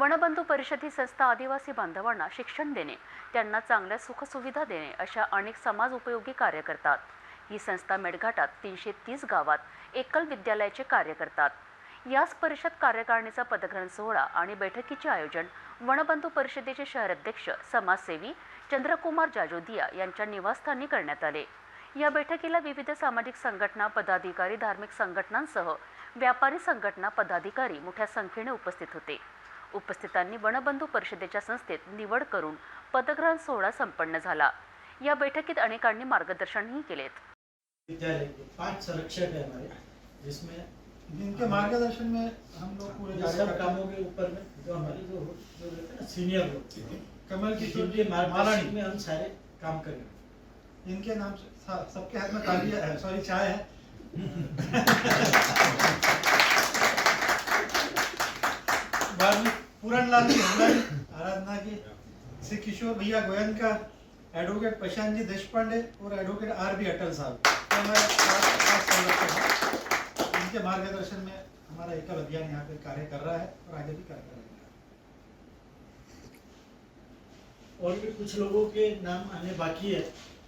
वनबंधू परिषद ही संस्था आदिवासी बांधवांना शिक्षण देणे त्यांना चांगल्या सुखसुविधा देणे अशा अनेक समाज उपयोगी कार्य करतात. ही संस्था मेळघाटात तीनशे तीस गावात एकल विद्यालयाचे कार्य करतात. याच परिषद कार्यकारिणीचा पदग्रहण सोहळा आणि बैठकीचे आयोजन वनबंधू परिषदेचे शहराध्यक्ष समाजसेवी चंद्रकुमार जाजोदिया यांच्या निवासस्थानी करण्यात आले. या बैठकीला विविध सामाजिक संघटना पदाधिकारी धार्मिक संघटनांसह व्यापारी संघटना पदाधिकारी मोठ्या संख्येने उपस्थित होते. उपस्थितांनी वनबंधू परिषदेच्या संस्थेत निवड करून पदग्रहण सोहळा संपन्न झाला. या बैठकीत अनेकांनी मार्गदर्शनही केलेत. विद्यालय के पांच संरक्षक है हमारे जिसमें जिनके मार्गदर्शन में हम लोग पूरे हैं। कामों के ऊपर में जो हमारे जो जो रहते हैं ना सीनियर लोग कमल किशोर जी में हम सारे काम करेंगे इनके नाम से सा- सबके हाथ में ताली है सॉरी चाय है। बाद जी, हमारी आराधना की श्री किशोर भैया गोयनका एडवोकेट प्रशांत जी देशपांडे और एडवोकेट आर बी अटल साहब। ये हमारे इनके मार्गदर्शन में हमारा एकल अभियान यहाँ पे कार्य कर रहा है और आगे भी कार्य और भी कुछ लोगों के नाम आने बाकी है,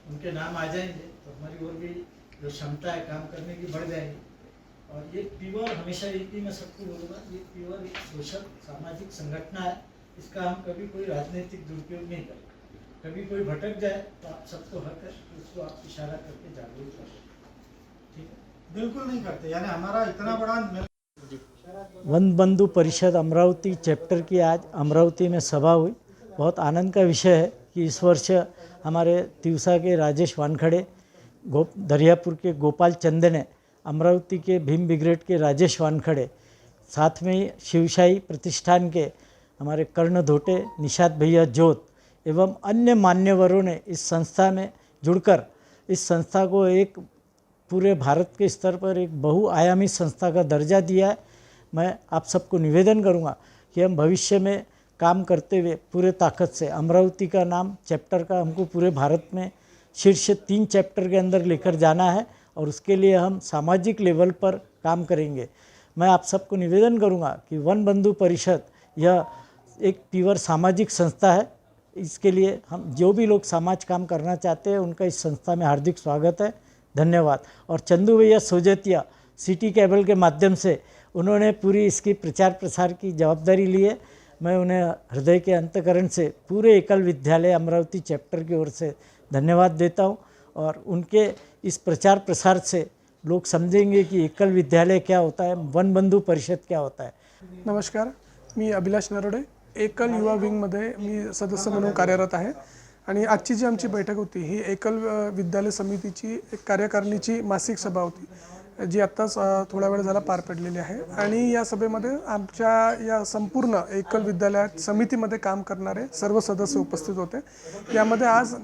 उनके नाम आ जाएँगे तो हमारी और भी जो क्षमता है काम करने की बढ़ जाएगी। और ये प्योर हमेशा एक ही मैं सबको बोलूँगा ये प्योर एक सोशल सामाजिक संगठन है। इसका हम कभी कोई राजनीतिक दुरुपयोग नहीं करें। कभी कोई भटक जाए तो आप सबको हक है उसको आप इशारा करके जागरूक करें ठीक है? बिल्कुल नहीं करते। यानी हमारा इतना बड़ा वन बंधु परिषद अमरावती चैप्टर की आज अमरावती में सभा हुई। बहुत आनंद का विषय है कि इस वर्ष हमारे तिवसा के राजेश वानखड़े गो दरियापुर के गोपाल चंद ने अमरावती के भीम ब्रिगेड के राजेश वानखड़े, साथ में शिवशाही प्रतिष्ठान के हमारे कर्ण धोटे निषाद भैया जोत एवं अन्य मान्यवरों ने इस संस्था में जुड़कर, इस संस्था को एक पूरे भारत के स्तर पर एक बहुआयामी संस्था का दर्जा दिया है। मैं आप सबको निवेदन करूँगा कि हम भविष्य में काम करते हुए पूरे ताकत से, अमरावती का नाम, चैप्टर का हमको पूरे भारत में शीर्ष तीन चैप्टर के अंदर लेकर जाना है। और उसके लिए हम सामाजिक लेवल पर काम करेंगे। मैं आप सबको निवेदन करूँगा कि वन बंधु परिषद यह एक प्योर सामाजिक संस्था है। इसके लिए हम जो भी लोग समाज काम करना चाहते हैं, उनका इस संस्था में हार्दिक स्वागत है। धन्यवाद। और चंदू भैया सोजतिया, सिटी केबल के माध्यम से उन्होंने पूरी इसकी प्रचार प्रसार की जवाबदारी ली है। मैं उन्हें हृदय के अंतकरण से पूरे एकल विद्यालय अमरावती चैप्टर की ओर से धन्यवाद देता हूँ। और उनके इस प्रचार प्रसार से लोग समझेंगे की एकल विद्यालय क्या होता है वन बंधु परिषद क्या होता है। नमस्कार मी अभिलाष नरोडे एकल युवा विंगमध्ये मी सदस्य म्हणून कार्यरत आहे. आणि आजची जी आमची बैठक होती ही एकल विद्यालय समितीची एक कार्यकारिणीची मासिक सभा होती जी आत्ताच थोडा वेळ झाला पार पडलेली आहे. आणि या सभेमध्ये आमच्या या संपूर्ण एकल विद्यालयात समितीमध्ये काम करणारे सर्व सदस्य उपस्थित होते. यामध्ये आज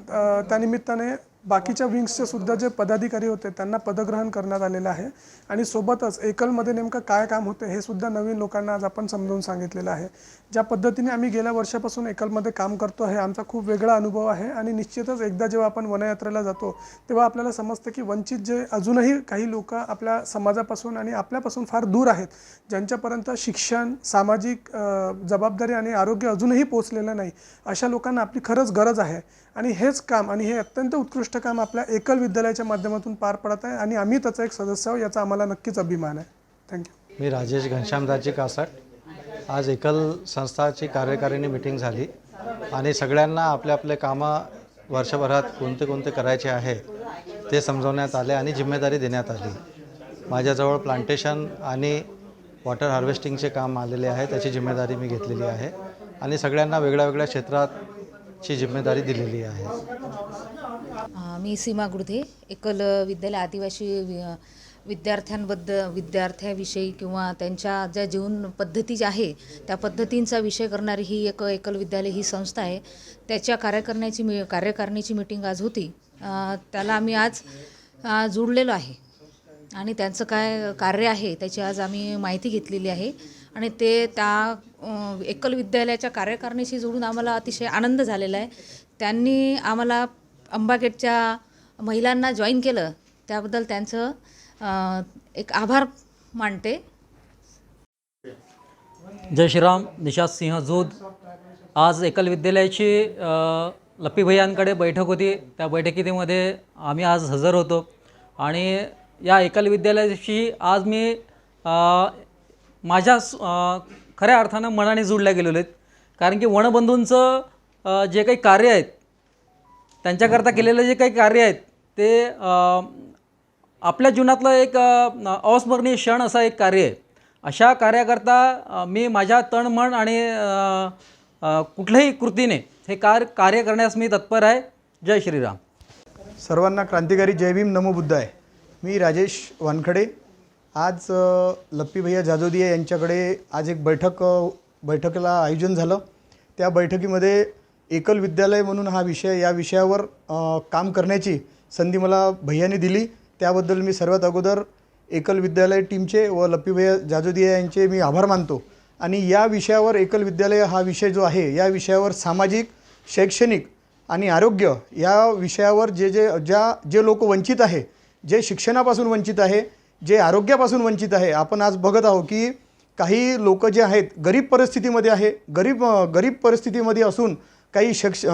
त्यानिमित्ताने बाकीच्या विंग्सचे सुद्धा जे पदाधिकारी होते त्यांना पदग्रहण करण्यात आलेलं आहे. आणि सोबतच एकलमध्ये नेमकं काय काम होते हे सुद्धा नवीन लोकांना आज आपण समजावून सांगितलेलं आहे. ज्या पद्धतीने आम्ही गेल्या वर्षापासून एकलमध्ये काम करतो आहे आमचा खूप वेगळा अनुभव आहे. आणि निश्चितच एकदा जेव्हा आपण वनयात्रेला जातो तेव्हा आपल्याला समजतं की वंचित जे अजूनही काही लोक आपल्या समाजापासून आणि आपल्यापासून फार दूर आहेत ज्यांच्यापर्यंत शिक्षण सामाजिक जबाबदारी आणि आरोग्य अजूनही पोचलेलं नाही अशा लोकांना आपली खरंच गरज आहे. आणि हेच काम आणि हे अत्यंत उत्कृष्ट काम आपल्या एकल विद्यालयाच्या माध्यमातून पार पडत आहे आणि आम्ही त्याचा एक सदस्य आहोत याचा आम्हाला नक्कीच अभिमान आहे. थँक्यू मी राजेश घनश्यामदाजी कासाट. आज एकल संस्थाची कार्यकारिणी मिटिंग झाली आणि सगळ्यांना आपले आपले कामं वर्षभरात कोणते कोणते करायचे आहे ते समजवण्यात आले आणि जिम्मेदारी देण्यात आली. माझ्याजवळ प्लांटेशन आणि वॉटर हार्वेस्टिंगचे काम आलेले आहे त्याची जिम्मेदारी मी घेतलेली आहे आणि सगळ्यांना वेगळ्या वेगळ्या क्षेत्रात ची जिम्मेदारी दिलेली आहे. मी सीमा गुडधे एकल विद्यालय आदिवासी वि- विद्यार्थ्यांबद्दल विद्यार्थ्याविषयी किंवा त्यांच्या ज्या जीवन पद्धती ज्या आहे त्या पद्धतींचा विषय करणारी ही एक एकल विद्यालय ही संस्था आहे. त्याच्या कार्यकारिणीची मी कार्यकारणीची मिटिंग आज होती. त्याला आम्ही आज जुडलेलो आहे. आणि त्यांचं काय कार्य आहे त्याची आज आम्ही माहिती घेतलेली आहे. आणि ते त्या एकल विद्यालयाच्या कार्यकारिणीशी जोडून आम्हाला अतिशय आनंद झालेला आहे. त्यांनी आम्हाला अंबागेटच्या महिलांना जॉईन केलं. त्याबद्दल त्यांचं एक आभार मानते. जय श्रीराम निशाद सिंह जोध आज एकल विद्यालयाची लप्पी भैयांकडे बैठक होती. त्या बैठकीमध्ये आम्ही आज हजर होतो. आणि या एकल विद्यालयाशी आज मी माझ्या खऱ्या अर्थानं मनाने जुळल्या गेलेले आहेत. कारण की वनबंधूंचं जे काही कार्य आहेत त्यांच्याकरता केलेलं जे काही कार्य आहेत ते आपल्या जीवनातलं एक अविस्मरणीय क्षण असा एक कार्य आहे. अशा कार्याकरता मी माझ्या तण मन आणि कुठल्याही कृतीने हे कार कार्य करण्यास मी तत्पर आहे. जय श्रीराम. सर्वांना क्रांतिकारी जय भीम नमो बुद्ध आहे मी राजेश वानखडे. आज लप्पी भैया जाजोदिया यांच्याकडे आज एक बैठक बैठकीला आयोजन झालं. त्या बैठकीमध्ये एकल विद्यालय म्हणून हा विषय या विषयावर काम करण्याची संधी मला भैयाने दिली. त्याबद्दल मी सर्वात अगोदर एकल विद्यालय टीमचे व लप्पी भैया जाजोदिया यांचे मी आभार मानतो. आणि या विषयावर एकल विद्यालय हा विषय जो आहे या विषयावर सामाजिक शैक्षणिक आणि आरोग्य या विषयावर जे जे ज्या जे लोक वंचित आहे जे शिक्षणापासून वंचित आहे जे आरोग्यापासून वंचित आहे आपण आज बघत आहोत की काही लोक जे आहेत गरीब परिस्थितीमध्ये आहे गरीब गरीब परिस्थितीमध्ये असून काही शिक्ष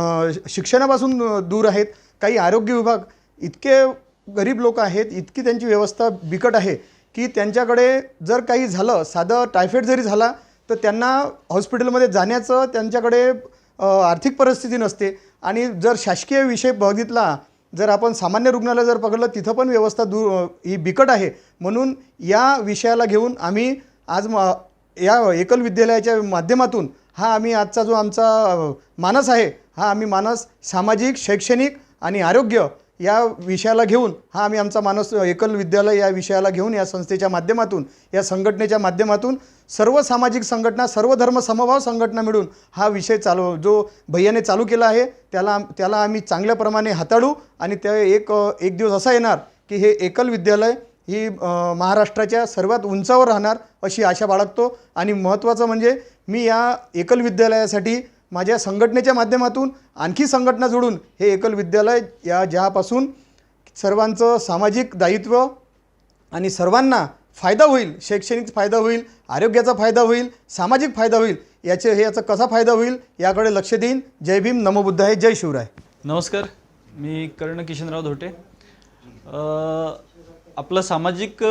शिक्षणापासून दूर आहेत काही आरोग्य विभाग इतके गरीब लोक आहेत इतकी त्यांची व्यवस्था बिकट आहे की त्यांच्याकडे जर काही झालं साधं टायफॉईड जरी झाला तर त्यांना हॉस्पिटलमध्ये जाण्याचं त्यांच्याकडे आर्थिक परिस्थिती नसते. आणि जर शासकीय विषय बघितला जर आपण सामान्य रुग्णालय जर पकडलं तिथं पण व्यवस्था दूर ही बिकट आहे. म्हणून या विषयाला घेऊन आम्ही आज म या एकल विद्यालयाच्या माध्यमातून हा आम्ही आजचा जो आमचा मानस आहे हा आम्ही मानस सामाजिक शैक्षणिक आणि आरोग्य या विषयाला घेऊन हा आम्ही आमचा मानस एकल विद्यालय या विषयाला घेऊन या संस्थेच्या माध्यमातून या संघटनेच्या माध्यमातून सर्व सामाजिक संघटना सर्व धर्म समभाव संघटना मिळून हा विषय चालू जो भैयाने चालू केला आहे त्याला त्याला आम्ही चांगल्याप्रमाणे हाताळू आणि त्या एक एक दिवस असा येणार की हे एकल विद्यालय ही महाराष्ट्राच्या सर्वात उंचावर राहणार अशी आशा बाळगतो. आणि महत्त्वाचं म्हणजे मी या एकल विद्यालयासाठी माझ्या संघटनेच्या माध्यमातून आणखी संघटना जोडून हे एकल विद्यालय या ज्यापासून सर्वांचं सामाजिक दायित्व आणि सर्वांना फायदा होईल शैक्षणिक फायदा होईल आरोग्याचा फायदा होईल सामाजिक फायदा होईल याचे हे याचा कसा फायदा होईल याकडे लक्ष देईन. जय भीम नमोबुद्ध आहे जय शिवराय. नमस्कार मी कर्ण किशनराव धोटे. आपलं सामाजिक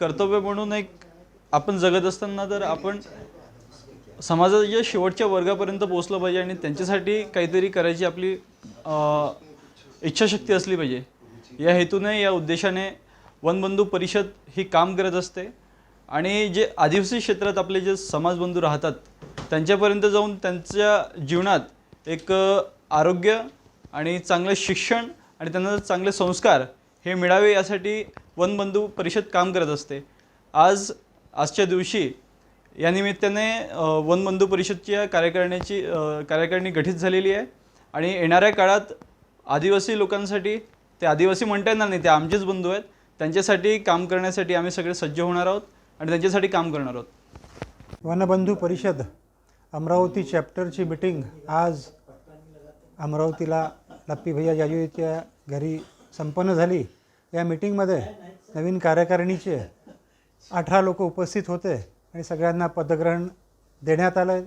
कर्तव्य म्हणून एक आपण जगत असताना तर आपण समाजाच्या शेवटच्या वर्गापर्यंत पोचलं पाहिजे आणि त्यांच्यासाठी काहीतरी करायची आपली इच्छाशक्ती असली पाहिजे. या हेतूने या उद्देशाने वनबंधू परिषद ही काम करत असते. आणि जे आदिवासी क्षेत्रात आपले जे समाजबंधू राहतात त्यांच्यापर्यंत जाऊन त्यांच्या जीवनात एक आरोग्य आणि चांगलं शिक्षण आणि त्यांना चांगले संस्कार हे मिळावे यासाठी वनबंधू परिषद काम करत असते. आज आजच्या दिवशी या निमित्ताने वनबंधू परिषदच्या कार्यकारिणीची कार्यकारिणी गठीत झालेली आहे. आणि येणाऱ्या काळात आदिवासी लोकांसाठी ते आदिवासी म्हणता येणार नाही ते आमचेच बंधू आहेत. त्यांच्यासाठी काम करण्यासाठी आम्ही सगळे सज्ज होणार आहोत आणि त्यांच्यासाठी काम करणार आहोत. वनबंधू परिषद अमरावती चॅप्टरची मिटिंग आज अमरावतीला लप्पी भैया जाजूच्या घरी संपन्न झाली. या मिटिंगमध्ये नवीन कार्यकारिणीचे अठरा लोक उपस्थित होते. आणि सगळ्यांना पदग्रहण देण्यात आलं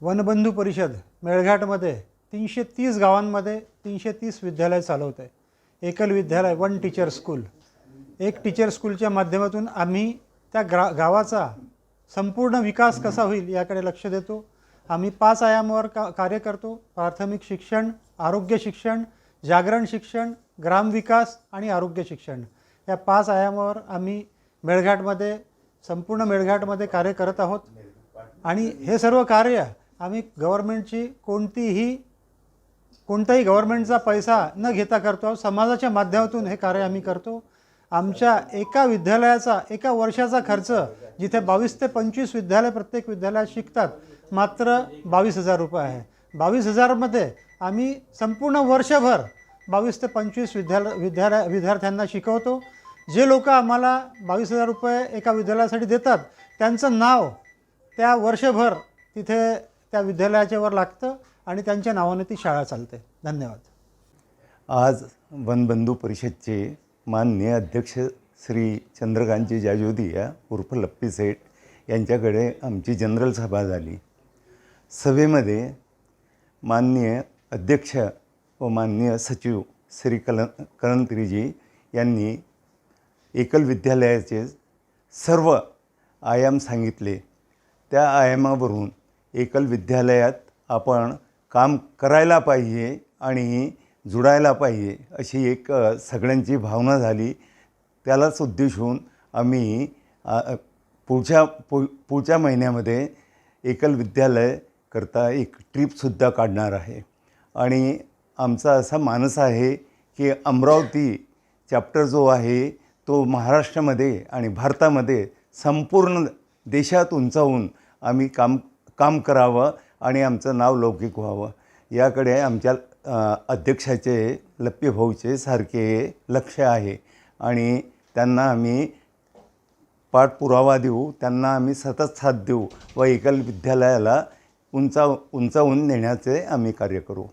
वनबंधू परिषद मेळघाटमध्ये तीनशे तीस गावांमध्ये तीनशे तीस विद्यालय चालवत आहे Ekal Vidyalaya one teacher school एक टीचर स्कूलच्या माध्यमातून आम्ही त्या ग्रा गावाचा संपूर्ण विकास कसा होईल याकडे लक्ष देतो. आम्ही पाच आयामावर का कार्य करतो. प्राथमिक शिक्षण आरोग्य शिक्षण जागरण शिक्षण ग्रामविकास आणि आरोग्य शिक्षण. या पाच आयामावर आम्ही मेळघाटमध्ये संपूर्ण मेळघाटमध्ये कार्य करत आहोत. आणि हे सर्व कार्य आम्ही गव्हर्मेंटची कोणतीही कोणताही गव्हर्मेंटचा पैसा न घेता करतो समाजाच्या माध्यमातून हे कार्य आम्ही करतो. आमच्या एका विद्यालयाचा एका वर्षाचा खर्च जिथे बावीस ते पंचवीस विद्यालय प्रत्येक विद्यालयात शिकतात मात्र बावीस हजार रुपये आहे. बावीस हजारमध्ये आम्ही संपूर्ण वर्षभर बावीस ते पंचवीस विद्यालय विद्यालय विद्यार्थ्यांना शिकवतो. जे लोक आम्हाला बावीस हजार रुपये एका विद्यालयासाठी देतात त्यांचं नाव त्या वर्षभर तिथे त्या विद्यालयाच्यावर लागतं आणि त्यांच्या नावाने ती शाळा चालते. धन्यवाद. आज वनबंधू परिषदचे माननीय अध्यक्ष श्री चंद्रकांतजी जाजोदिया उर्फ लप्पी सेठ यांच्याकडे आमची जनरल सभा झाली. सभेमध्ये माननीय अध्यक्ष व माननीय सचिव श्री कल करणत्रीजी यांनी एकल विद्यालयाचे सर्व आयाम सांगितले. त्या आयामावरून एकल विद्यालयात आपण काम करायला पाहिजे आणि जुडायला पाहिजे अशी एक सगळ्यांची भावना झाली. त्यालाच उद्देशून आम्ही पुढच्या पु पुढच्या महिन्यामध्ये एकल विद्यालय करता एक ट्रीपसुद्धा काढणार आहे. आणि आमचा असा मानस आहे की अमरावती चॅप्टर जो आहे तो महाराष्ट्रामध्ये आणि भारतामध्ये संपूर्ण देशात उंचावून आम्ही काम काम करावं आणि आमचं नाव लौकिक व्हावं. याकडे आमच्या अध्यक्षाचे लप्पी भाऊचे सारखे लक्ष आहे. आणि त्यांना आम्ही पाठपुरावा देऊ त्यांना आम्ही सतत साथ देऊ व एकल विद्यालयाला उंचा उंचावून नेण्याचे आम्ही कार्य करू.